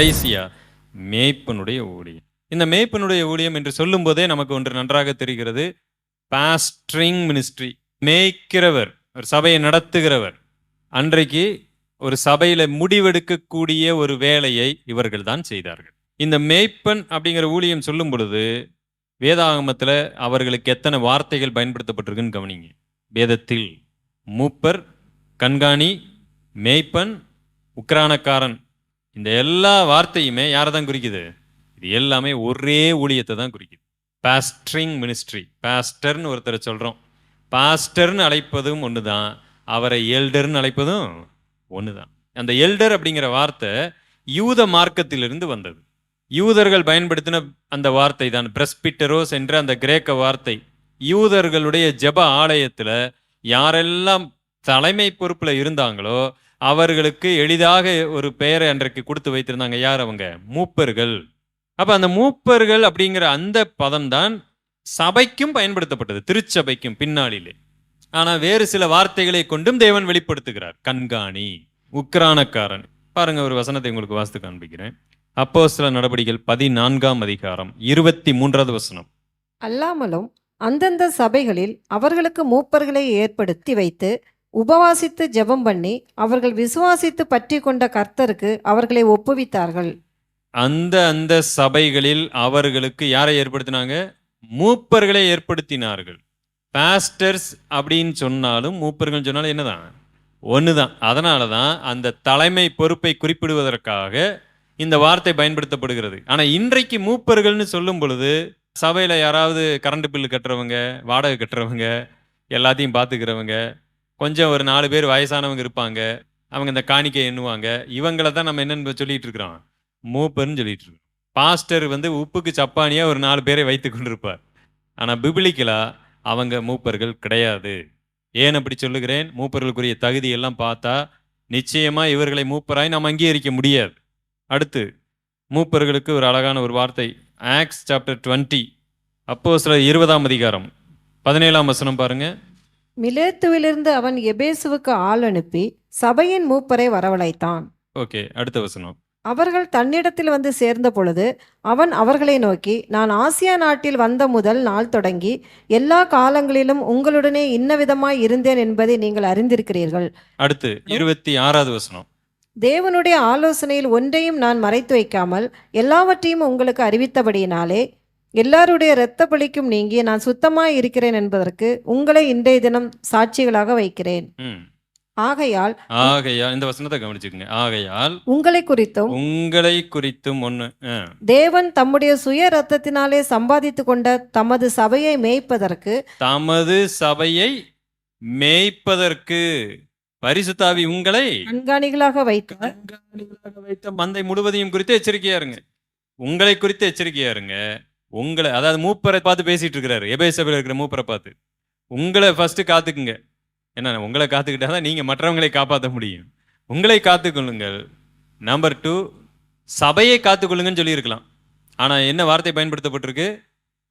கடைசியா மேய்ப்பனுடைய ஊழியம். இந்த மேய்ப்பனுடைய ஊழியம் என்று சொல்லும்போதே நமக்கு ஒன்று நன்றாக தெரிகிறது. பாஸ்ட்ரிங் மினிஸ்ட்ரி மேய்க்கிறவர் ஒரு சபையை நடத்துகிறவர். அன்றைக்கு ஒரு சபையில முடிவெடுக்கக்கூடிய ஒரு வேலையை இவர்கள் தான் செய்தார்கள். இந்த மேய்ப்பன் அப்படிங்கிற ஊழியம் சொல்லும் பொழுது வேதாகமத்தில் அவர்களுக்கு எத்தனை வார்த்தைகள் பயன்படுத்தப்பட்டிருக்குன்னு கவனிங்க. வேதத்தில் மூப்பர் கண்காணி மேய்ப்பன் உக்ரானக்காரன் இந்த எல்லா வார்த்தையுமே யாரை தான் குறிக்குது? இது எல்லாமே ஒரே ஊழியத்தை தான் குறிக்குது. பாஸ்டரிங் மினிஸ்ட்ரி பாஸ்டர்னு ஒருத்தரை சொல்கிறோம் பாஸ்டர்னு அழைப்பதும் ஒன்று தான் அவரை எல்டர்னு அழைப்பதும் ஒன்று தான் அந்த எல்டர் அப்படிங்கிற வார்த்தை யூத மார்க்கத்திலிருந்து வந்தது. யூதர்கள் பயன்படுத்தின அந்த வார்த்தை தான். பிரஸ்பிட்டரோஸ் என்ற அந்த கிரேக்க வார்த்தை. யூதர்களுடைய ஜெப ஆலயத்தில் யாரெல்லாம் தலைமை பொறுப்பில் இருந்தாங்களோ அவர்களுக்கு எளிதாக ஒரு பெயரை அன்றைக்கு கொடுத்து வைத்திருந்தாங்க. யார் அவங்க? மூப்பர்கள். அப்போ அந்த மூப்பர்கள் அப்படிங்கிற அந்த பதம் தான் சபைக்கும் பயன்படுத்தப்பட்டது. திருச்சபைக்கும் பின்னாளிலே. ஆனால் வேறு சில வார்த்தைகளை கொண்டும் தேவன் வெளிப்படுத்துகிறார். கண்காணி உக்ரானக்காரன் பாருங்க ஒரு வசனத்தை உங்களுக்கு வாசித்து காண்பிக்கிறேன். அப்போ சில நடவடிக்கைகள் பதினான்காம் அதிகாரம் இருபத்தி மூன்றாவது வசனம். அல்லாமலும் அந்தந்த சபைகளில் அவர்களுக்கு மூப்பர்களை ஏற்படுத்தி வைத்து உபவாசித்து ஜெபம் பண்ணி அவர்கள் விசுவாசித்து பற்றி கொண்ட கர்த்தருக்கு அவர்களை ஒப்புவித்தார்கள். அந்த அந்த சபைகளில் அவர்களுக்கு யாரை ஏற்படுத்தினாங்க? மூப்பர்களை ஏற்படுத்தினார்கள். பாஸ்டர்ஸ் அப்படின்னு சொன்னாலும் மூப்பர்கள் சொன்னாலும் என்னதான்? ஒன்று தான் அதனால தான் அந்த தலைமை பொறுப்பை குறிப்பிடுவதற்காக இந்த வார்த்தை பயன்படுத்தப்படுகிறது. ஆனால் இன்றைக்கு மூப்பர்கள்னு சொல்லும் பொழுது சபையில் யாராவது கரண்ட் பில்லு கட்டுறவங்க வாடகை கட்டுறவங்க எல்லாத்தையும் பார்த்துக்கிறவங்க கொஞ்சம் ஒரு நாலு பேர் வயசானவங்க இருப்பாங்க. அவங்க இந்த காணிக்கை எண்ணுவாங்க. இவங்கள தான் நம்ம என்னன்னு சொல்லிட்டு இருக்கிறோம். மூப்பர்னு சொல்லிட்டு இருக்கோம் பாஸ்டர் வந்து உப்புக்கு சப்பானியா ஒரு நாலு பேரை வைத்து கொண்டிருப்பார். ஆனால் பிபிளிக்கலாக அவங்க மூப்பர்கள் கிடையாது. ஏன் அப்படி சொல்லுகிறேன்? மூப்பர்களுக்குரிய தகுதி எல்லாம் பார்த்தா நிச்சயமா இவர்களை மூப்பராய் நாம் அங்கீகரிக்க முடியாது. அடுத்து மூப்பர்களுக்கு ஒரு அழகான ஒரு வார்த்தை. ஆக்ஸ் சாப்டர் டுவெண்ட்டி அப்போ சில இருபதாம் அதிகாரம் பதினேழாம் வசனம் பாருங்கள் மிலேத்துவிலிருந்து அவன் எபேசுவுக்கு ஆள் அனுப்பி சபையின் மூப்பரை வரவழைத்தான். ஓகே அடுத்த வசனம். அவர்கள் தன்னிடத்தில் வந்து சேர்ந்த பொழுது அவன் அவர்களை நோக்கி நான் ஆசியா நாட்டில் வந்த முதல் நாள் தொடங்கி எல்லா காலங்களிலும் உங்களுடனே இன்னவிதமாய் இருந்தேன் என்பதை நீங்கள் அறிந்திருக்கிறீர்கள். அடுத்து இருபத்தி ஆறாவது வசனம். தேவனுடைய ஆலோசனையில் ஒன்றையும் நான் மறைத்து வைக்காமல் எல்லாவற்றையும் உங்களுக்கு அறிவித்தபடியினாலே எல்லாருடைய இரத்த பலிக்கும் நீங்கி நான் சுத்தமாய் இருக்கிறேன் என்பதற்கு உங்களை இன்றைய தினம் சாட்சிகளாக வைக்கிறேன். ஆகையால் ஆகையால் இந்த வசனத்தை கவனிச்சுக்கங்க. ஆகையால் உங்களை குறித்தும் உங்களை குறித்தும் ஒண்ணு தேவன் தம்முடைய சுய ரத்தத்தினாலே சம்பாதித்து கொண்ட தமது சபையை மேய்ப்பதற்கு தமது சபையை மேய்ப்பதற்கு பரிசுத்தாவி உங்களை கண்காணிகளாக வைத்தார் கண்காணிகளாக வைத்த மந்தை முழுவதையும் குறித்து எச்சரிக்கையா இருங்க. உங்களை குறித்து எச்சரிக்கையா இருங்க. உங்களை அதாவது மூப்பரை பார்த்து பேசிட்டு இருக்கிறாரு எபேசபில் இருக்கிற மூப்பரை பார்த்து. உங்களை ஃபர்ஸ்ட் காத்துக்குங்க. என்ன உங்களை காத்துக்கிட்டா தான் நீங்க மற்றவங்களை காப்பாற்ற முடியும். உங்களை காத்துக்கொள்ளுங்கள். நம்பர் டூ சபையை காத்துக்கொள்ளுங்கன்னு சொல்லியிருக்கலாம். ஆனால் என்ன வார்த்தை பயன்படுத்தப்பட்டிருக்கு?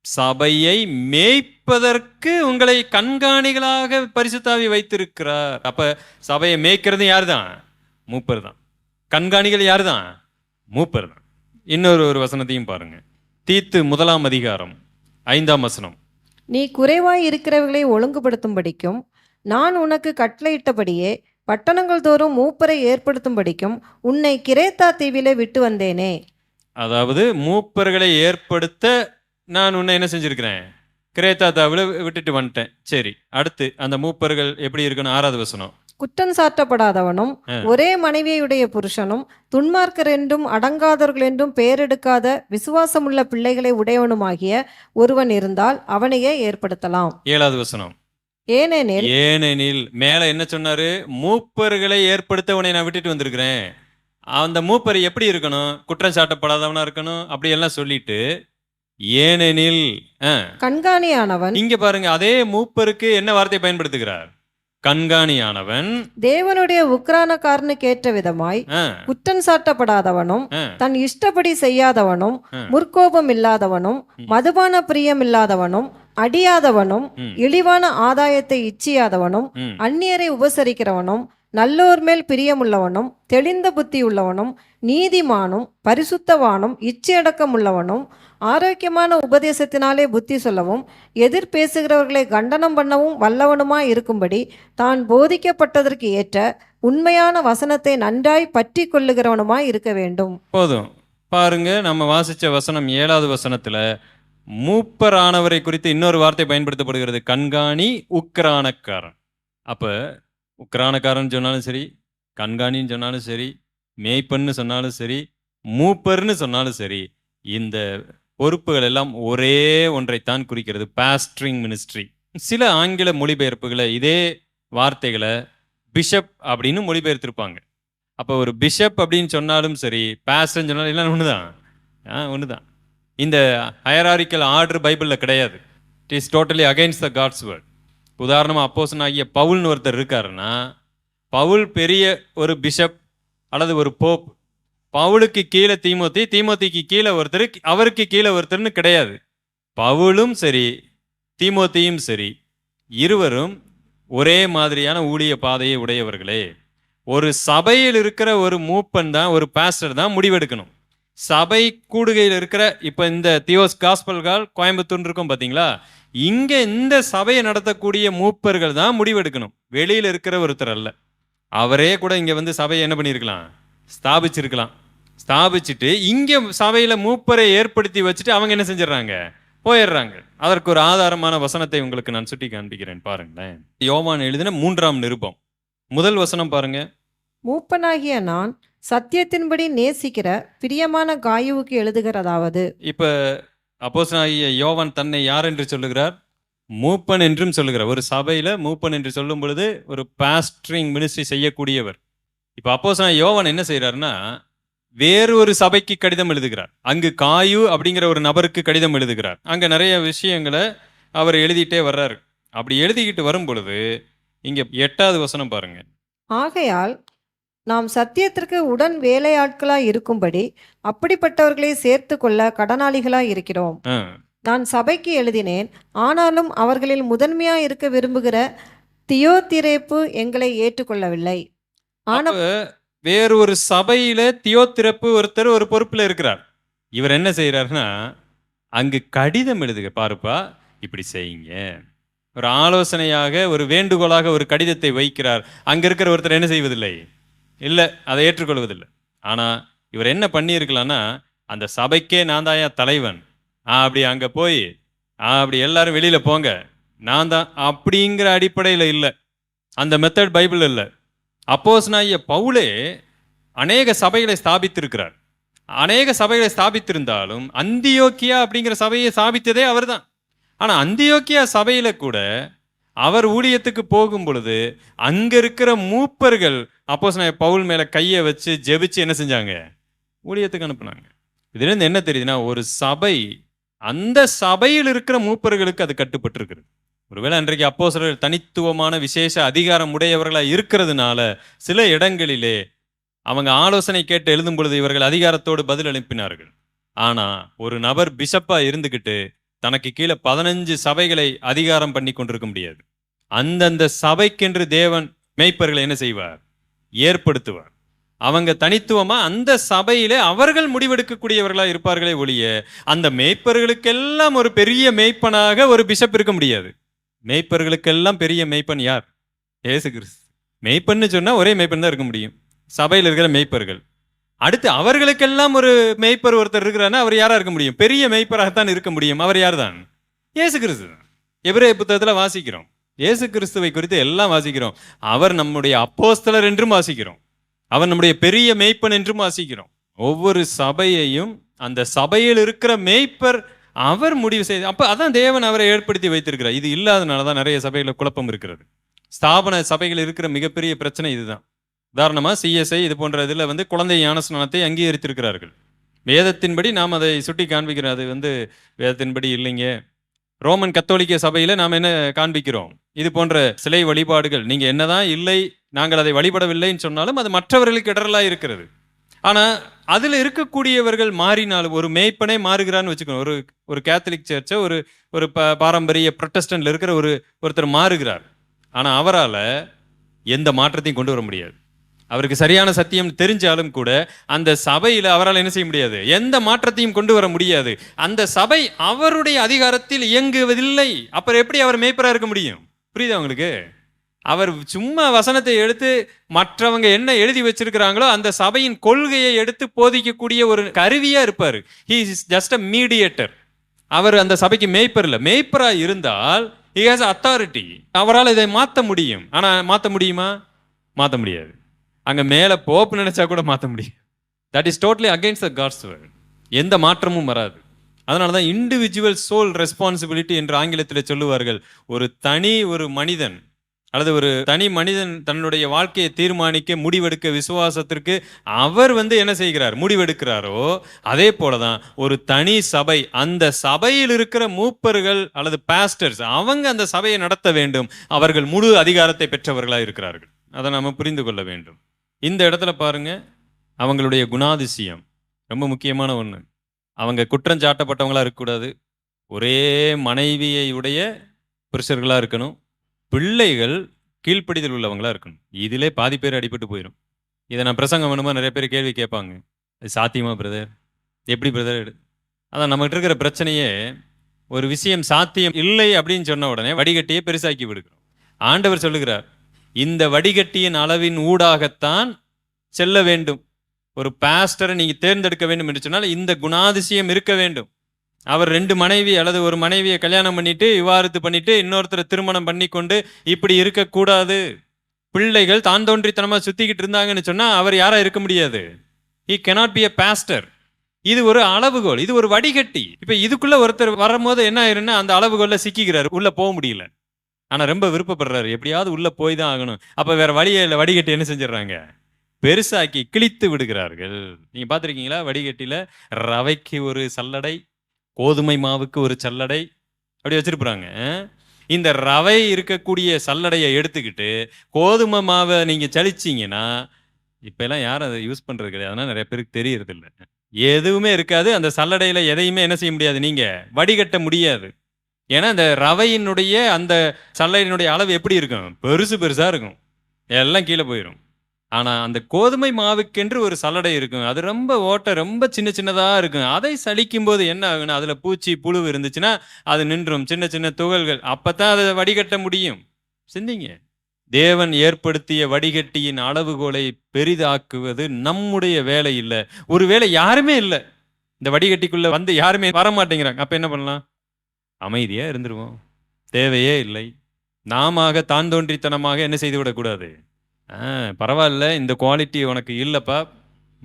சபையை மேய்ப்பதற்கு உங்களை கண்காணிகளாக பரிசுத்தாவி வைத்திருக்கிறார். அப்ப சபையை மேய்க்கிறது யார் தான் மூப்பர் தான். கண்காணிகள் யார் தான் மூப்பர் தான். இன்னொரு ஒரு வசனத்தையும் பாருங்கள் தீத்து முதலாம் அதிகாரம் ஐந்தாம் வசனம். நீ குறைவாய் இருக்கிறவர்களை ஒழுங்குபடுத்தும்படிக்கும் நான் உனக்கு கட்டளையிட்டபடியே பட்டணங்கள் தோறும் மூப்பரை ஏற்படுத்தும்படிக்கும் உன்னை கிரேத்தா தீவிலே விட்டு வந்தேனே. அதாவது மூப்பர்களை ஏற்படுத்த நான் உன்னை என்ன செஞ்சிருக்கிறேன்? கிரேத்தா தாவில் விட்டுட்டு வந்துட்டேன். சரி அடுத்து அந்த மூப்பர்கள் எப்படி இருக்கணும் ஆறாவது வசனம். குற்றம் சாட்டப்படாதவனும். ஒரே மனைவியுடைய புருஷனும் துன்மார்க்கர் என்றும் அடங்காதவர்கள் என்றும் பெயரெடுக்காத விசுவாசமுள்ள பிள்ளைகளை உடையவனுமாகிய ஒருவன் இருந்தால் அவனையே ஏற்படுத்தலாம். ஏழாவது வசனம். ஏனெனில் ஏனெனில் மேல என்ன சொன்னாரு? மூப்பர்களை ஏற்படுத்த உன்னை நான் விட்டுட்டு வந்திருக்கிறேன். அந்த மூப்பர் எப்படி இருக்கணும்? குற்றம் சாட்டப்படாதவனா இருக்கணும்? அப்படி எல்லாம் சொல்லிட்டு ஏனெனில் கண்காணியானவன் இங்க பாருங்க அதே மூப்பருக்கு என்ன வார்த்தை பயன்படுத்துகிறார்? கண்காணியானவன். தேவனுடைய உக்ரானக்காரனுக்கு ஏற்ற விதமாய் குற்றம் சாட்டப்படாதவனும் தன் இஷ்டப்படி செய்யாதவனும். முற்கோபம் இல்லாதவனும். மதுபான பிரியம் இல்லாதவனும் அடியாதவனும் இழிவான ஆதாயத்தை இச்சியாதவனும் அந்நியரை உபசரிக்கிறவனும் நல்லோர் மேல் பிரியமுள்ளவனும் தெளிந்த புத்தியுள்ளவனும் நீதிமானும் பரிசுத்தவானும் இச்சையடக்கமுள்ளவனும் ஆரோக்கியமான உபதேசத்தினாலே புத்தி சொல்லவும் எதிர் பேசுகிறவர்களை கண்டனம் பண்ணவும் வல்லவனுமாய் இருக்கும்படி தான் போதிக்கப்பட்டதற்கு ஏற்ற உண்மையான வசனத்தை நன்றாய் பற்றி கொள்ளுகிறவனுமாய் இருக்க வேண்டும். போதும். பாருங்க நம்ம வாசிச்ச வசனம் ஏழாவது வசனத்துல மூப்பரானவரை குறித்து இன்னொரு வார்த்தை பயன்படுத்தப்படுகிறது கண்காணி உக்ரானக்காரன் அப்போ உக்ரானக்காரன் சொன்னாலும் சரி கண்காணின்னு சொன்னாலும் சரி மேய்ப்பன்னு சொன்னாலும் சரி மூப்பர்னு சொன்னாலும் சரி இந்த பொறுப்புகள் எல்லாம் ஒரே ஒன்றைத்தான் குறிக்கிறது. பாஸ்ட்ரிங் மினிஸ்ட்ரி சில ஆங்கில மொழிபெயர்ப்புகளை இதே வார்த்தைகளை பிஷப் அப்படின்னு மொழிபெயர்த்திருப்பாங்க. அப்போ ஒரு பிஷப் அப்படின்னு சொன்னாலும் சரி பாஸ்டர்னு சொன்னாலும் எல்லாம் ஒன்று தான் ஆ ஒன்று தான் இந்த ஹயராரிக்கல் ஆர்டர் பைபிளில் கிடையாது. It is totally against the God's word உதாரணமாக அப்போசன் ஆகிய பவுல்னு ஒருத்தர் இருக்காருன்னா பவுல் பெரிய ஒரு பிஷப் அல்லது ஒரு போப். பவுலுக்கு கீழே தீமோத்தி தீமோத்திக்கு கீழே ஒருத்தர் அவருக்கு கீழே ஒருத்தர்னு கிடையாது. பவுலும் சரி தீமோத்தியும் சரி இருவரும் ஒரே மாதிரியான ஊழிய பாதையை உடையவர்களே. ஒரு சபையில் இருக்கிற ஒரு மூப்பன் தான் ஒரு பாஸ்டர் தான் முடிவெடுக்கணும். சபை கூடுகையில் இருக்கிற இப்போ இந்த தியோஸ் காஸ்பல்கால் கோயம்புத்தூர் இருக்கும் பார்த்தீங்களா இங்க இந்த சபையை நடத்தக்கூடிய மூப்பர்கள் தான் முடிவெடுக்கணும். வெளியில இருக்கிற ஒருத்தர் அல்ல. அவரே கூட இங்க வந்து சபையை என்ன பண்ணியிருக்கலாம்? ஸ்தாபிச்சிருக்கலாம். ஸ்தாபிச்சுட்டு இங்க சபையில மூப்பரை ஏற்படுத்தி வச்சுட்டு அவங்க என்ன செஞ்சிடறாங்க? போயிடுறாங்க. அதற்கு ஒரு ஆதாரமான வசனத்தை உங்களுக்கு நான் சுட்டி காண்பிக்கிறேன். பாருங்களேன். யோவான் எழுதின மூன்றாம் நிருபம். முதல் வசனம் பாருங்க. மூப்பனாகிய நான் சத்தியத்தின்படி நேசிக்கிற பிரியமான காயுவுக்கு எழுதுகிறதாவது. இப்ப அப்போசனாகிய யோவான் தன்னை யார் என்று சொல்லுகிறார்? மூப்பன் என்றும் சொல்லுகிறார். ஒரு சபையில் மூப்பன் என்று சொல்லும் பொழுது ஒரு பாஸ்டரிங் மினிஸ்ட்ரி செய்யக்கூடியவர். இப்போ அப்போசனா யோவான் என்ன செய்யறாருன்னா வேறு ஒரு சபைக்கு கடிதம் எழுதுகிறார். அங்கு காயு அப்படிங்கிற ஒரு நபருக்கு கடிதம் எழுதுகிறார். அங்கே நிறைய விஷயங்களை அவர் எழுதிட்டே வர்றாரு. அப்படி எழுதிக்கிட்டு வரும் பொழுது இங்கே எட்டாவது வசனம் பாருங்க. ஆகையால் நாம் சத்தியத்திற்கு உடன் வேலையாட்களாய் இருக்கும்படி அப்படிப்பட்டவர்களை சேர்த்து கொள்ள கடனாளிகளாய் இருக்கிறோம். நான் சபைக்கு எழுதினேன் ஆனாலும் அவர்களில் முதன்மையாய் இருக்க விரும்புகிற தியோதிரேப்பு எங்களை ஏற்றுக்கொள்ளவில்லை. ஆன அப்ப வேறு ஒரு சபையில தியோத்திரப்பு ஒருத்தர் ஒரு பொறுப்புல இருக்கிறார். இவர் என்ன செய்யறாருன்னா அங்கு கடிதம் எழுதுக பாருப்பா இப்படி செய்யுங்க. ஒரு ஆலோசனையாக ஒரு வேண்டுகோளாக ஒரு கடிதத்தை வைக்கிறார். அங்க இருக்கிற ஒருத்தர் என்ன செய்வதில்லை? இல்லை அதை ஏற்றுக்கொள்வதில்லை. ஆனால் இவர் என்ன பண்ணியிருக்கலாம்னா அந்த சபைக்கே நான் தாயா தலைவன். ஆ அப்படி அங்கே போய் ஆ அப்படி எல்லாரும் வெளியில் போங்க. நான் தான் அப்படிங்கிற அடிப்படையில் இல்லை. அந்த மெத்தட் பைபிள் இல்லை. அப்போஸ்னாகிய பவுலே அநேக சபைகளை ஸ்தாபித்திருக்கிறார். அநேக சபைகளை ஸ்தாபித்திருந்தாலும் அந்தியோக்கியா அப்படிங்கிற சபையை ஸ்தாபித்ததே அவர் தான் ஆனால் அந்தியோக்கியா சபையில் கூட அவர் ஊழியத்துக்கு போகும் பொழுது அங்கே இருக்கிற மூப்பர்கள் அப்போஸ்தலனாகிய பவுல் மேலே கையை வச்சு ஜெபிச்சு என்ன செஞ்சாங்க? ஊழியத்துக்கு அனுப்புனாங்க. இதுலேருந்து என்ன தெரியுதுன்னா ஒரு சபை அந்த சபையில் இருக்கிற மூப்பர்களுக்கு அது கட்டுப்பட்டிருக்கிறது ஒருவேளை அன்றைக்கு அப்போஸ்தலர்கள் தனித்துவமான விசேஷ அதிகாரம் உடையவர்களாக இருக்கிறதுனால சில இடங்களிலே அவங்க ஆலோசனை கேட்டு எழுதும் பொழுது இவர்கள் அதிகாரத்தோடு பதில் அனுப்பினார்கள். ஆனால் ஒரு நபர் பிஷப்பாக இருந்துக்கிட்டு தனக்கு கீழே பதினஞ்சு சபைகளை அதிகாரம் பண்ணி கொண்டிருக்க முடியாது. அந்தந்த சபைக்கென்று தேவன் மேய்ப்பர்களை என்ன செய்வார்? ஏற்படுத்துவார் அவங்க தனித்துவமாக அந்த சபையிலே அவர்கள் முடிவெடுக்கக்கூடியவர்களாக இருப்பார்களே ஒழிய அந்த மேய்ப்பர்களுக்கெல்லாம் ஒரு பெரிய மேய்ப்பனாக ஒரு பிஷப் இருக்க முடியாது. மேய்ப்பர்களுக்கெல்லாம் பெரிய மேய்ப்பன் யார்? ஏசு கிறிஸ்து. மேய்ப்பன்னு சொன்னால் ஒரே மேய்ப்பன் தான் இருக்க முடியும். சபையில் இருக்கிற மேய்ப்பர்கள். அடுத்து அவர்களுக்கெல்லாம் ஒரு மேய்ப்பர் ஒருத்தர் இருக்கிறாருன்னா அவர் யாராக இருக்க முடியும்? பெரிய மேய்ப்பராகத்தான் இருக்க முடியும். அவர் யார் தான் ஏசு கிறிஸ்து தான். புத்தகத்தில் வாசிக்கிறோம். இயேசு கிறிஸ்துவை குறித்து எல்லாம் வாசிக்கிறோம். அவர் நம்முடைய அப்போஸ்தலர் என்றும் வாசிக்கிறோம். அவர் நம்முடைய பெரிய மேய்ப்பன் என்றும் வாசிக்கிறோம். ஒவ்வொரு சபையையும் அந்த சபையில் இருக்கிற மேய்ப்பர் அவர் முடிவு செய்து அப்போ அதான் தேவன் அவரை ஏற்படுத்தி வைத்திருக்கிறார். இது இல்லாதனால தான் நிறைய சபையில் குழப்பம் இருக்கிறது. ஸ்தாபன சபைகள் இருக்கிற மிகப்பெரிய பிரச்சனை இதுதான். உதாரணமாக சிஎஸ்ஐ இது போன்ற இதில் வந்து குழந்தை ஞானஸ்நானத்தை அங்கீகரித்திருக்கிறார்கள். வேதத்தின்படி நாம் அதை சுட்டி காண்பிக்கிறோம். அது வந்து வேதத்தின்படி இல்லைங்க. ரோமன் கத்தோலிக்க சபையில நாம் என்ன காண்பிக்கிறோம்? இது போன்ற சிலை வழிபாடுகள். நீங்க என்னதான் இல்லை நாங்கள் அதை வழிபடவில்லைன்னு சொன்னாலும் அது மற்றவர்களுக்கு இடரலா இருக்கிறது. ஆனா அதுல இருக்கக்கூடியவர்கள் மாறினாலும் ஒரு மேய்ப்பனே மாறுகிறான்னு வச்சுக்கணும் ஒரு ஒரு கேத்தலிக் சர்ச்சை ஒரு ஒரு ப- பாரம்பரிய ப்ரொட்டஸ்டன்ட்ல இருக்கிற ஒரு ஒருத்தர் மாறுகிறார். ஆனா அவரால் எந்த மாற்றத்தையும் கொண்டு வர முடியாது. அவருக்கு சரியான சத்தியம் தெரிஞ்சாலும் கூட அந்த சபையில் அவரால் என்ன செய்ய முடியாது? எந்த மாற்றத்தையும் கொண்டு வர முடியாது. அந்த சபை அவருடைய அதிகாரத்தில் இயங்குவதில்லை. அப்புறம் எப்படி அவர் மேய்ப்பராக இருக்க முடியும்? புரியுதா உங்களுக்கு? அவர் சும்மா வசனத்தை எடுத்து மற்றவங்க என்ன எழுதி வச்சிருக்கிறாங்களோ அந்த சபையின் கொள்கையை எடுத்து போதிக்கக்கூடிய ஒரு கருவியா இருப்பார். He is just a mediator அவர் அந்த சபைக்கு மேய்ப்பர் இல்லை. மேய்ப்பராக இருந்தால் ஹி ஹாஸ் அத்தாரிட்டி அவரால் இதை மாற்ற முடியும். ஆனால் மாற்ற முடியுமா? மாற்ற முடியாது. அங்கே மேலே போப்பு நினச்சா கூட மாற்ற முடியும். That is totally against the God's world எந்த மாற்றமும் வராது. அதனால தான் இண்டிவிஜுவல் சோல் ரெஸ்பான்சிபிலிட்டி என்று ஆங்கிலத்தில் சொல்லுவார்கள். ஒரு தனி ஒரு மனிதன் அல்லது ஒரு தனி மனிதன் தன்னுடைய வாழ்க்கையை தீர்மானிக்க முடிவெடுக்க விசுவாசத்திற்கு அவர் வந்து என்ன செய்கிறார்? முடிவெடுக்கிறாரோ அதே போலதான் ஒரு தனி சபை அந்த சபையில் இருக்கிற மூப்பர்கள் அல்லது பாஸ்டர்ஸ் அவங்க அந்த சபையை நடத்த வேண்டும். அவர்கள் முழு அதிகாரத்தை பெற்றவர்களாக இருக்கிறார்கள். அதை நாம் புரிந்து கொள்ள வேண்டும். இந்த இடத்துல பாருங்க அவங்களுடைய குணாதிசயம் ரொம்ப முக்கியமான ஒன்று அவங்க குற்றஞ்சாட்டப்பட்டவங்களாக இருக்கக்கூடாது. ஒரே மனைவியை உடைய புருஷர்களாக இருக்கணும். பிள்ளைகள் கீழ்ப்படிதல் உள்ளவங்களாக இருக்கணும். இதிலே பாதி பேர் அடிபட்டு போயிடும் இதை நான் பிரசங்கம் வேணுமா நிறைய பேர் கேள்வி கேட்பாங்க. இது சாத்தியமா பிரதர் எப்படி பிரதர் அதான் நம்மகிட்ட இருக்கிற பிரச்சனையே ஒரு விஷயம் சாத்தியம் இல்லை அப்படின்னு சொன்ன உடனே வடிகட்டியே பெருசாக்கி விடுக்கிறோம் ஆண்டவர் சொல்லுகிறார் இந்த வடிகட்டியின் அளவின் ஊடாகத்தான் செல்ல வேண்டும். ஒரு பாஸ்டரை நீங்கள் தேர்ந்தெடுக்க வேண்டும் என்று சொன்னால் இந்த குணாதிசயம் இருக்க வேண்டும். அவர் ரெண்டு மனைவி அல்லது ஒரு மனைவியை கல்யாணம் பண்ணிட்டு விவாரத்து பண்ணிட்டு இன்னொருத்தரை திருமணம் பண்ணி கொண்டு இப்படி இருக்கக்கூடாது. பிள்ளைகள் தான் தோன்றித்தனமாக சுத்திக்கிட்டு இருந்தாங்கன்னு சொன்னால் அவர் யாராக இருக்க முடியாது. He cannot be a pastor இது ஒரு அளவுகோல் இது ஒரு வடிகட்டி. இப்போ இதுக்குள்ளே ஒருத்தர் வரும்போது என்ன ஆயிருன்னா அந்த அளவுகோலில் சிக்கிக்கிறார் உள்ளே போக முடியல. ஆனா ரொம்ப விருப்பப்படுறாரு. எப்படியாவது உள்ள போய் தான் ஆகணும். அப்ப வேற வழியே இல்லை. வடிகட்டி என்ன செஞ்சிடறாங்க? பெருசாக்கி கிழித்து விடுகிறார்கள். நீங்க பார்த்துருக்கீங்களா? வடிகட்டியில் ரவைக்கு ஒரு சல்லடை கோதுமை மாவுக்கு ஒரு சல்லடை அப்படி வச்சிருப்பாங்க. இந்த ரவை இருக்கக்கூடிய சல்லடையை எடுத்துக்கிட்டு கோதுமை மாவை நீங்க சலிச்சீங்கன்னா இப்ப எல்லாம் யாரும் அதை யூஸ் பண்றது கிடையாது. அதனால நிறைய பேருக்கு தெரியறது எதுவுமே இருக்காது. அந்த சல்லடையில எதையுமே என்ன செய்ய முடியாது. நீங்க வடிகட்ட முடியாது. ஏன்னா இந்த ரவையினுடைய அந்த சல்லையினுடைய அளவு எப்படி இருக்கும்? பெருசு பெருசாக இருக்கும். எல்லாம் கீழே போயிடும் ஆனால் அந்த கோதுமை மாவுக்கென்று ஒரு சல்லடை இருக்கும். அது ரொம்ப ஓட்டை ரொம்ப சின்ன சின்னதாக இருக்கும். அதை சலிக்கும் போது என்ன ஆகுனா அதில் பூச்சி புழு இருந்துச்சுன்னா அது நின்றும். சின்ன சின்ன துகள்கள். அப்போ தான் அதை வடிகட்ட முடியும். சிந்திங்க. தேவன் ஏற்படுத்திய வடிகட்டியின் அளவுகோலை பெரிதாக்குவது நம்முடைய வேலை இல்லை. ஒருவேளை யாருமே இல்லை. இந்த வடிகட்டிக்குள்ளே வந்து யாருமே வர மாட்டேங்கிறாங்க அப்போ என்ன பண்ணலாம்? அமைதியாக இருந்துருவோம். தேவையே இல்லை. நாம தான் தோன்றித்தனமாக என்ன செய்து விடக்கூடாது? ஆ, பரவாயில்ல இந்த குவாலிட்டி உனக்கு இல்லைப்பா.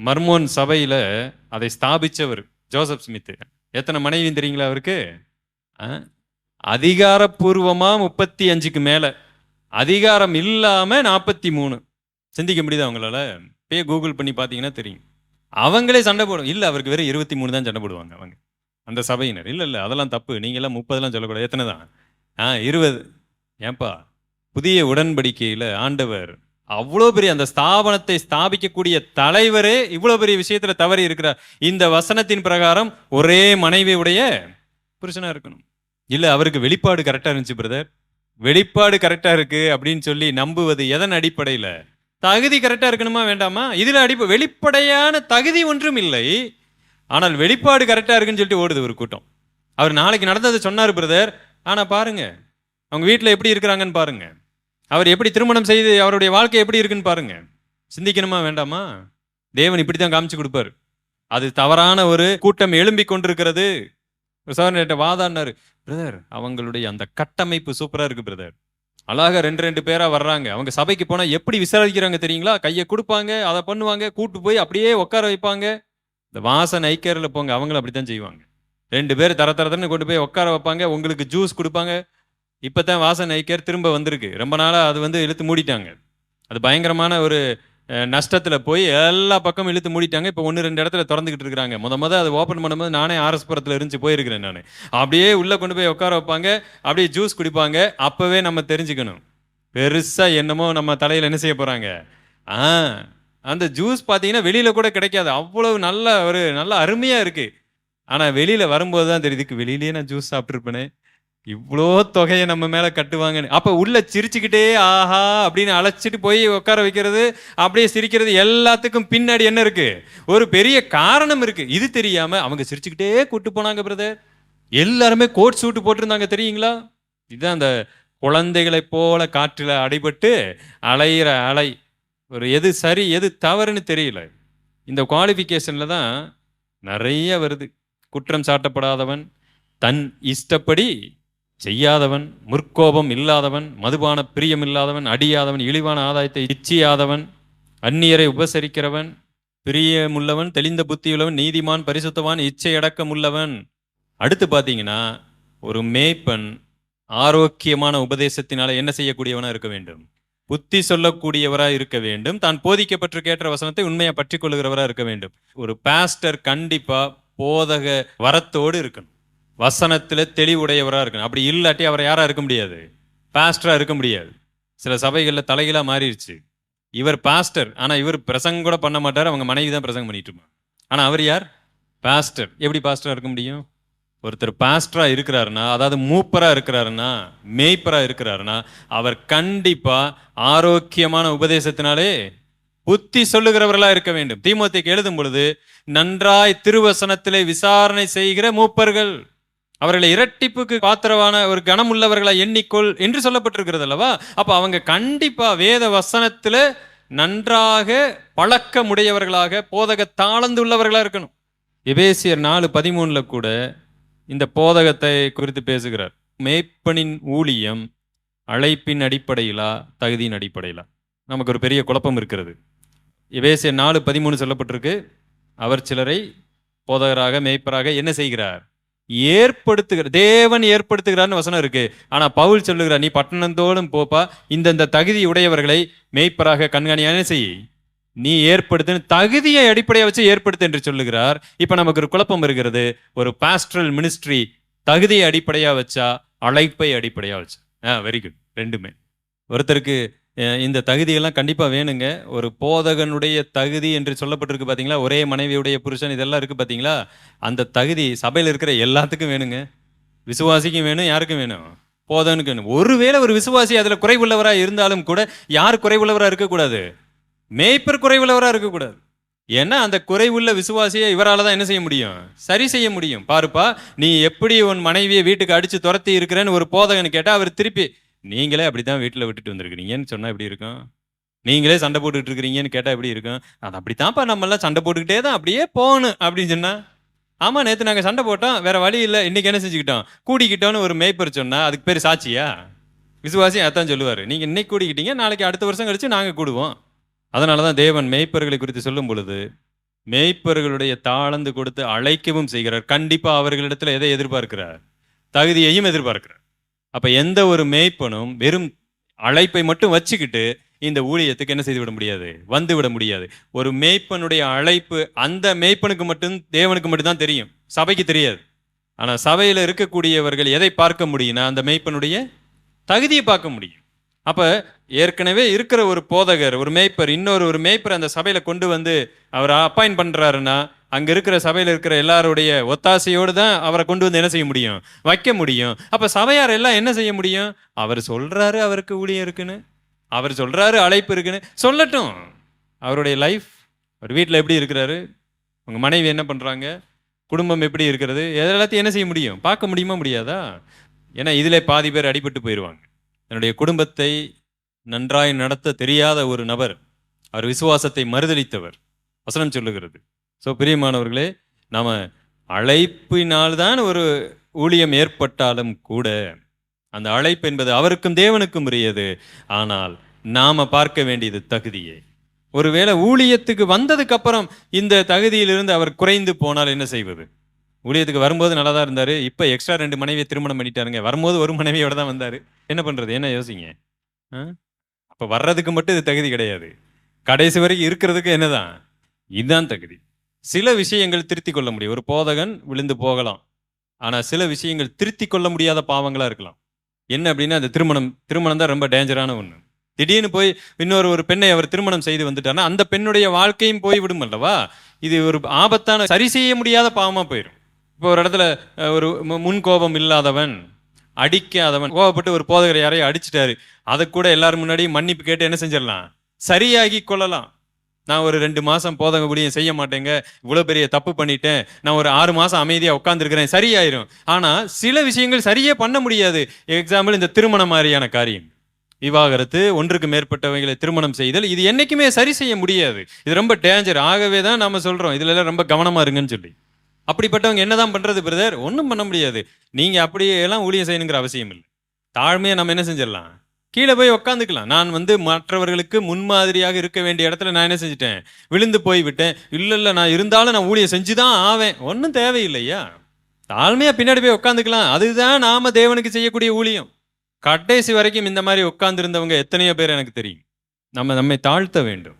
மர்மோன் சபையில் அதை ஸ்தாபித்தவர் ஜோசப் ஸ்மித்து. எத்தனை மனைவி தெரியுங்களா அவருக்கு? ஆ, முப்பத்தி அஞ்சுக்கு மேலே. அதிகாரம் இல்லாமல் நாற்பத்தி மூணு சிந்திக்க முடியுது அவங்களால போய் கூகுள் பண்ணி பார்த்தீங்கன்னா தெரியும். அவங்களே சண்டை போடும். இல்லை அவருக்கு வெறும் இருபத்தி மூணு தான் சண்டை போடுவாங்க அவங்க. அந்த சபையினர். இல்லை இல்லை அதெல்லாம் தப்பு. நீங்களாம் முப்பதெல்லாம் சொல்லக்கூடாது. எத்தனை தான்? ஆ இருபது. ஏன்பா? புதிய உடன்படிக்கையில் ஆண்டவர் அவ்வளோ பெரிய அந்த ஸ்தாபனத்தை ஸ்தாபிக்கக்கூடிய தலைவரே இவ்வளோ பெரிய விஷயத்தில் தவறி இருக்கிறார். இந்த வசனத்தின் பிரகாரம் ஒரே மனைவியுடைய புருஷனாக இருக்கணும். இல்லை அவருக்கு வெளிப்பாடு கரெக்டாக இருந்துச்சு பிரதர் வெளிப்பாடு கரெக்டாக இருக்குது அப்படின்னு சொல்லி நம்புவது எதன் அடிப்படையில்? தகுதி கரெக்டாக இருக்கணுமா வேண்டாமா? இதில் அடிப்ப வெளிப்படையான தகுதி ஒன்றும் இல்லை. ஆனால் வெளிப்பாடு கரெக்டாக இருக்குன்னு சொல்லிட்டு ஓடுது ஒரு கூட்டம். அவர் நாளைக்கு நடந்ததை சொன்னார் பிரதர். ஆனால் பாருங்க அவங்க வீட்டில் எப்படி இருக்கிறாங்கன்னு பாருங்கள் அவர் எப்படி திருமணம் செய்து அவருடைய வாழ்க்கை எப்படி இருக்குன்னு பாருங்கள் சிந்திக்கணுமா வேண்டாமா? தேவன் இப்படி தான் காமிச்சு கொடுப்பாரு. அது தவறான ஒரு கூட்டம் எழும்பி கொண்டிருக்கிறது. ஒரு சகோதரன்கிட்ட வாதாடினாரு பிரதர் அவங்களுடைய அந்த கட்டமைப்பு சூப்பராக இருக்குது பிரதர். அழகா ரெண்டு ரெண்டு பேராக வர்றாங்க. அவங்க சபைக்கு போனால் எப்படி விசாரிக்கிறாங்க தெரியுங்களா? கையை கொடுப்பாங்க அதை பண்ணுவாங்க கூட்டு போய் அப்படியே உட்கார வைப்பாங்க. இந்த வாசன் ஐக்கியரில் போங்க அவங்களும் அப்படித்தான் செய்வாங்க. ரெண்டு பேர் தர தரன்னு கொண்டு போய் உட்கார வைப்பாங்க உங்களுக்கு ஜூஸ் கொடுப்பாங்க. இப்போ தான் வாசன் ஐக்கியர் திரும்ப வந்திருக்கு. ரொம்ப நாளாக அது வந்து இழுத்து மூடிட்டாங்க. அது பயங்கரமான ஒரு நஷ்டத்தில் போய் எல்லா பக்கமும் இழுத்து மூடிட்டாங்க. இப்போ ஒன்று ரெண்டு இடத்துல திறந்துக்கிட்டு இருக்கிறாங்க. முத முத அது ஓப்பன் பண்ணும்போது நானே ஆர்எஸ்புரத்தில் இருந்துச்சு போயிருக்கிறேன் நான். அப்படியே உள்ளே கொண்டு போய் உட்கார வைப்பாங்க அப்படியே ஜூஸ் குடிப்பாங்க. அப்போவே நம்ம தெரிஞ்சுக்கணும். பெருசாக என்னமோ நம்ம தலையில் என்ன செய்ய போகிறாங்க ஆ அந்த ஜூஸ் பார்த்தீங்கன்னா வெளியில் கூட கிடைக்காது. அவ்வளவு நல்ல ஒரு நல்ல அருமையாக இருக்குது ஆனால் வெளியில் வரும்போது தான் தெரியுதுக்கு வெளியிலேயே நான் ஜூஸ் சாப்பிட்ருப்பேனே இவ்வளோ தொகையை நம்ம மேலே கட்டுவாங்கன்னு. அப்போ உள்ளே சிரிச்சுக்கிட்டே ஆஹா அப்படின்னு அழைச்சிட்டு போய் உட்கார வைக்கிறது அப்படியே சிரிக்கிறது எல்லாத்துக்கும் பின்னாடி என்ன இருக்குது ஒரு பெரிய காரணம் இருக்குது இது தெரியாமல் அவங்க சிரிச்சுக்கிட்டே கூட்டு போனாங்க பிரதர் எல்லாருமே கோட் சூட்டு போட்டிருந்தாங்க தெரியுங்களா? இதுதான் அந்த குழந்தைகளைப் போல காற்றில் அடைபட்டு அலையிற அலை. ஒரு எது சரி எது தவறுன்னு தெரியல. இந்த குவாலிஃபிகேஷனில் தான் நிறைய வருது. குற்றம் சாட்டப்படாதவன் தன் இஷ்டப்படி செய்யாதவன் முற்கோபம் இல்லாதவன் மதுபான பிரியம் இல்லாதவன் அடியாதவன் இழிவான ஆதாயத்தை இச்சியாதவன் அந்நியரை உபசரிக்கிறவன் பிரியமுள்ளவன் தெளிந்த புத்தியுள்ளவன் நீதிமான் பரிசுத்தவான் இச்சை அடக்கமுள்ளவன் அடுத்து பார்த்தீங்கன்னா ஒரு மேய்ப்பன் ஆரோக்கியமான உபதேசத்தினால என்ன செய்யக்கூடியவனாக இருக்க வேண்டும்? புத்தி சொல்லக்கூடியவராக இருக்க வேண்டும். தான் போதிக்கப்பட்டிருக்கேற்ற வசனத்தை உண்மையாக பற்றி கொள்ளுகிறவராக இருக்க வேண்டும். ஒரு பாஸ்டர் கண்டிப்பாக போதக வரத்தோடு இருக்கணும். வசனத்தில் தெளிவுடையவராக இருக்கணும். அப்படி இல்லாட்டி அவரை யாராக இருக்க முடியாது? பாஸ்டராக இருக்க முடியாது. சில சபைகளில் தலைகளாக மாறிடுச்சு. இவர் பாஸ்டர் ஆனால் இவர் பிரசங்கம் கூட பண்ண மாட்டார். அவங்க மனைவி தான் பிரசங்கம் பண்ணிட்டு இருப்பாங்க. ஆனால் அவர் யார்? பாஸ்டர் எப்படி பாஸ்டராக இருக்க முடியும்? ஒருத்தர் பாஸ்டராக இருக்கிறாருன்னா அதாவது மூப்பராக இருக்கிறாருன்னா மேய்ப்பராக இருக்கிறாருன்னா அவர் கண்டிப்பாக ஆரோக்கியமான உபதேசத்தினாலே புத்தி சொல்லுகிறவர்களாக இருக்க வேண்டும். தீமோத்தேக்கு எழுதும் பொழுது நன்றாய் திருவசனத்திலே விசாரணை செய்கிற மூப்பர்கள் அவர்களை இரட்டிப்புக்கு பாத்திரவான ஒரு கனமுள்ளவர்களா எண்ணிக்கொள் என்று சொல்லப்பட்டிருக்கிறது அல்லவா? அப்போ அவங்க கண்டிப்பாக வேத வசனத்தில் நன்றாக பழக்கமுடையவர்களாக போதக தாளந்துள்ளவர்களா இருக்கணும். எபேசியர் நாலு பதிமூணில் கூட இந்த போதகத்தை குறித்து பேசுகிறார். மேய்ப்பனின் ஊழியம் அழைப்பின் அடிப்படையிலா தகுதியின் அடிப்படையிலா? நமக்கு ஒரு பெரிய குழப்பம் இருக்கிறது. எபேசியர் நாலு பதிமூணு சொல்லப்பட்டிருக்கு. அவர் சிலரை போதகராக மேய்ப்பராக என்ன செய்கிறார்? ஏற்படுத்துகிற தேவன் ஏற்படுத்துகிறார்னு வசனம் இருக்கு. ஆனா பவுல் சொல்லுகிறார் நீ பட்டணத்தோடும் போப்பா இந்தந்த தகுதி உடையவர்களை மேய்ப்பராக கண்காணியான செய். நீ ஏற்படுத்து தகுதியை அடிப்படையாக வச்சு ஏற்படுத்து என்று சொல்லுகிறார். இப்போ நமக்கு ஒரு குழப்பம் இருக்கிறது ஒரு பாஸ்டரல் மினிஸ்ட்ரி தகுதியை அடிப்படையாக வச்சா அழைப்பை அடிப்படையாக வச்சா. ஆ வெரி குட் ரெண்டுமே. ஒருத்தருக்கு இந்த தகுதியெல்லாம் கண்டிப்பாக வேணுங்க. ஒரு போதகனுடைய தகுதி என்று சொல்லப்பட்டிருக்கு பார்த்தீங்களா ஒரே மனைவியுடைய புருஷன் இதெல்லாம் இருக்குது பார்த்தீங்களா அந்த தகுதி சபையில் இருக்கிற எல்லாத்துக்கும் வேணுங்க. விசுவாசிக்கும் வேணும் யாருக்கும் வேணும்? போதகனுக்கு வேணும். ஒருவேளை ஒரு விசுவாசி அதில் குறைவுள்ளவராக இருந்தாலும் கூட யார் குறைவுள்ளவராக இருக்கக்கூடாது? மேய்ப்பர் குறைவுள்ளவராக இருக்கக்கூடாது. ஏன்னா அந்த குறைவுள்ள விசுவாசியை இவரால் தான் என்ன செய்ய முடியும்? சரி செய்ய முடியும். பாருப்பா நீ எப்படி உன் மனைவியை வீட்டுக்கு அடித்து துரத்தி இருக்கிறேன்னு ஒரு போதகன் கேட்டால் அவர் திருப்பி நீங்களே அப்படி தான் வீட்டில் விட்டுட்டு வந்திருக்கிறீங்கன்னு சொன்னால் எப்படி இருக்கும்? நீங்களே சண்டை போட்டுக்கிட்டு இருக்கிறீங்கன்னு கேட்டால் எப்படி இருக்கும்? அது அப்படித்தான்ப்பா நம்ம சண்டை போட்டுக்கிட்டே தான் அப்படியே போகணும் அப்படின்னு சொன்னால் ஆமாம் நேற்று நாங்கள் சண்டை போட்டோம் வேறு வழி இல்லை. இன்றைக்கி என்ன செஞ்சுக்கிட்டோம்? கூடிக்கிட்டோம்னு ஒரு மேய்ப்பர் சொன்னால் அதுக்கு பேர் சாட்சியா? விசுவாசி அதான் சொல்லுவார். நீங்கள் இன்னைக்கு கூடிக்கிட்டீங்க நாளைக்கு அடுத்த வருஷம் கழிச்சு நாங்கள் கூடுவோம். அதனால தான் தேவன் மேய்ப்பர்களை குறித்து சொல்லும் பொழுது மேய்ப்பர்களுடைய தாளந்து கொடுத்து அழைக்கவும் செய்கிறார். கண்டிப்பாக அவர்களிடத்தில் எதை எதிர்பார்க்கிறார்? தகுதியையும் எதிர்பார்க்கிறார். அப்போ எந்த ஒரு மேய்ப்பனும் வெறும் அழைப்பை மட்டும் வச்சுக்கிட்டு இந்த ஊழியத்துக்கு என்ன செய்து விட முடியாது? வந்து விட முடியாது. ஒரு மேய்ப்பனுடைய அழைப்பு அந்த மேய்ப்பனுக்கு மட்டும் தேவனுக்கு மட்டும்தான் தெரியும். சபைக்கு தெரியாது. ஆனால் சபையில் இருக்கக்கூடியவர்கள் எதை பார்க்க முடியும்னா அந்த மேய்ப்பனுடைய தகுதியை பார்க்க முடியும். அப்போ ஏற்கனவே இருக்கிற ஒரு போதகர் ஒரு மேய்ப்பர் இன்னொரு ஒரு மேய்ப்பர் அந்த சபையில் கொண்டு வந்து அவரை அப்பாயின்ட் பண்ணுறாருன்னா அங்கே இருக்கிற சபையில் இருக்கிற எல்லாருடைய ஒத்தாசையோடு தான் அவரை கொண்டு வந்து என்ன செய்ய முடியும்? வைக்க முடியும். அப்போ சபையார் எல்லாம் என்ன செய்ய முடியும்? அவர் சொல்கிறாரு அவருக்கு ஊழியம் இருக்குன்னு. அவர் சொல்கிறாரு அழைப்பு இருக்குன்னு. சொல்லட்டும். அவருடைய லைஃப் அவர் வீட்டில் எப்படி இருக்கிறாரு? உங்கள் மனைவி என்ன பண்ணுறாங்க குடும்பம் எப்படி இருக்கிறது? எல்லாத்தையும் என்ன செய்ய முடியும்? பார்க்க முடியுமா முடியாதா? ஏன்னா இதிலே பாதி பேர் அடிபட்டு போயிடுவாங்க தன்னுடைய குடும்பத்தை நன்றாய் நடத்த தெரியாத ஒரு நபர் அவர் விசுவாசத்தை மறுதளித்தவர். வசனம் சொல்லுகிறது. ஸோ பிரியமானவர்களே நாம் அழைப்பினால்தான் ஒரு ஊழியம் ஏற்பட்டாலும் கூட அந்த அழைப்பு என்பது அவருக்கும் தேவனுக்கும் உரியது. ஆனால் நாம் பார்க்க வேண்டியது தகுதியை. ஒருவேளை ஊழியத்துக்கு வந்ததுக்கு அப்புறம் இந்த தகுதியிலிருந்து அவர் குறைந்து போனால் என்ன செய்வது? ஊழியத்துக்கு வரும்போது நல்லா தான் இருந்தார். இப்போ எக்ஸ்ட்ரா ரெண்டு மனைவியை திருமணம் பண்ணிட்டாருங்க. வரும்போது ஒரு மனைவியோட தான் வந்தார். என்ன பண்ணுறது என்ன யோசிங்க? ஆ? வர்றதுக்கு மட்டும் இது தகுதி கிடையாது. கடைசி வரைக்கும் இருக்கிறதுக்கு என்னதான்? இதுதான் தகுதி. சில விஷயங்கள் திருத்தி கொள்ள முடியும். ஒரு போதகன் விழுந்து போகலாம். ஆனால் சில விஷயங்கள் திருத்தி கொள்ள முடியாத பாவங்களாக இருக்கலாம். என்ன அப்படின்னா அந்த திருமணம் திருமணம் தான் ரொம்ப டேஞ்சரான ஒன்று திடீர்னு போய் இன்னொரு ஒரு பெண்ணை அவர் திருமணம் செய்து வந்துட்டார்னா அந்த பெண்ணுடைய வாழ்க்கையும் போய்விடும் அல்லவா? இது ஒரு ஆபத்தான சரி செய்ய முடியாத பாவமாக போயிடும் இப்போ ஒரு இடத்துல ஒரு மு- முன்கோபம் இல்லாதவன் அடிக்காதவன் கோபப்பட்டு ஒரு போதகர் யாரையும் அடிச்சிட்டாரு அதை கூட எல்லாரும் முன்னாடி மன்னிப்பு கேட்டு என்ன செஞ்சிடலாம்? சரியாகி கொள்ளலாம். நான் ஒரு ரெண்டு மாதம் போதங்க ஊழியம் செய்ய மாட்டேங்க இவ்வளோ பெரிய தப்பு பண்ணிட்டேன் நான் ஒரு ஆறு மாதம் அமைதியாக உட்காந்துருக்கிறேன் சரியாயிரும். ஆனால் சில விஷயங்கள் சரியே பண்ண முடியாது. எக்ஸாம்பிள் இந்த திருமணம் மாதிரியான காரியம். விவாகரத்து ஒன்றுக்கு மேற்பட்டவங்களை திருமணம் செய்தல் இது என்றைக்குமே சரி செய்ய முடியாது. இது ரொம்ப டேஞ்சர் ஆகவே தான் நம்ம சொல்கிறோம் இதுல ரொம்ப கவனமாக இருங்கன்னு சொல்லி. அப்படிப்பட்டவங்க என்னதான் பண்றது பிரதர் ஒன்றும் பண்ண முடியாது. நீங்க அப்படியே எல்லாம் ஊழியம் செய்யணுங்கிற அவசியம் இல்லை. தாழ்மையை நம்ம என்ன செஞ்சிடலாம்? கீழே போய் உக்காந்துக்கலாம். நான் வந்து மற்றவர்களுக்கு முன்மாதிரியாக இருக்க வேண்டிய இடத்துல நான் என்ன செஞ்சுட்டேன்? விழுந்து போய் விட்டேன். இல்லை இல்லை நான் இருந்தாலும் நான் ஊழியம் செஞ்சுதான் ஆவேன். ஒன்றும் தேவையில்லையா? தாழ்மையாக பின்னாடி போய் உட்காந்துக்கலாம் அதுதான் நாம தேவனுக்கு செய்யக்கூடிய ஊழியம். கடைசி வரைக்கும் இந்த மாதிரி உட்காந்துருந்தவங்க எத்தனையோ பேர் எனக்கு தெரியும். நம்ம நம்மை தாழ்த்த வேண்டும்.